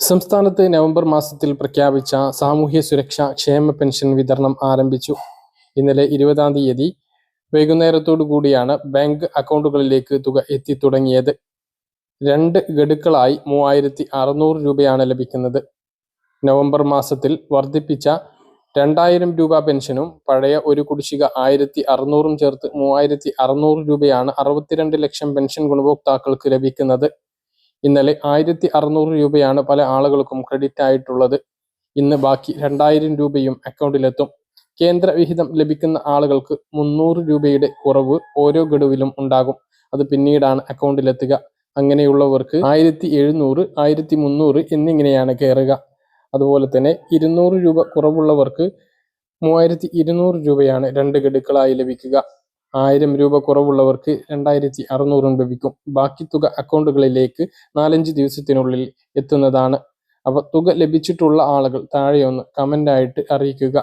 സംസ്ഥാനത്ത് നവംബർ മാസത്തിൽ പ്രഖ്യാപിച്ച സാമൂഹ്യ സുരക്ഷാ ക്ഷേമ പെൻഷൻ വിതരണം ആരംഭിച്ചു. ഇന്നലെ ഇരുപതാം തീയതി വൈകുന്നേരത്തോടു കൂടിയാണ് ബാങ്ക് അക്കൗണ്ടുകളിലേക്ക് തുക എത്തിത്തുടങ്ങിയത് രണ്ട് ഗഡുക്കളായി മൂവായിരത്തി അറുന്നൂറ് രൂപയാണ് ലഭിക്കുന്നത്. നവംബർ മാസത്തിൽ വർദ്ധിപ്പിച്ച രണ്ടായിരം രൂപ പെൻഷനും പഴയ ഒരു കുടിശ്ശിക ആയിരത്തി അറുന്നൂറും ചേർത്ത് മൂവായിരത്തി അറുന്നൂറ് രൂപയാണ് അറുപത്തിരണ്ട് ലക്ഷം പെൻഷൻ ഗുണഭോക്താക്കൾക്ക് ലഭിക്കുന്നത്. ഇന്നലെ ആയിരത്തി അറുന്നൂറ് രൂപയാണ് പല ആളുകൾക്കും ക്രെഡിറ്റ് ആയിട്ടുള്ളത്. ഇന്ന് ബാക്കി രണ്ടായിരം രൂപയും അക്കൗണ്ടിലെത്തും കേന്ദ്ര വിഹിതം ലഭിക്കുന്ന ആളുകൾക്ക് മുന്നൂറ് രൂപയുടെ കുറവ് ഓരോ ഗഡുവിലും ഉണ്ടാകും. അത് പിന്നീടാണ് അക്കൗണ്ടിലെത്തുക അങ്ങനെയുള്ളവർക്ക് ആയിരത്തി എഴുന്നൂറ് ആയിരത്തി മുന്നൂറ് എന്നിങ്ങനെയാണ് കയറുക. അതുപോലെ തന്നെ ഇരുന്നൂറ് രൂപ കുറവുള്ളവർക്ക് മൂവായിരത്തി ഇരുന്നൂറ് രൂപയാണ് രണ്ട് ഗഡുക്കളായി ലഭിക്കുക. ആയിരം രൂപ കുറവുള്ളവർക്ക് രണ്ടായിരത്തി അറുന്നൂറും ലഭിക്കും. ബാക്കി തുക അക്കൗണ്ടുകളിലേക്ക് നാലഞ്ച് ദിവസത്തിനുള്ളിൽ എത്തുന്നതാണ്. അപ്പോൾ തുക ലഭിച്ചിട്ടുള്ള ആളുകൾ താഴെ ഒന്ന് ആയിട്ട് അറിയിക്കുക.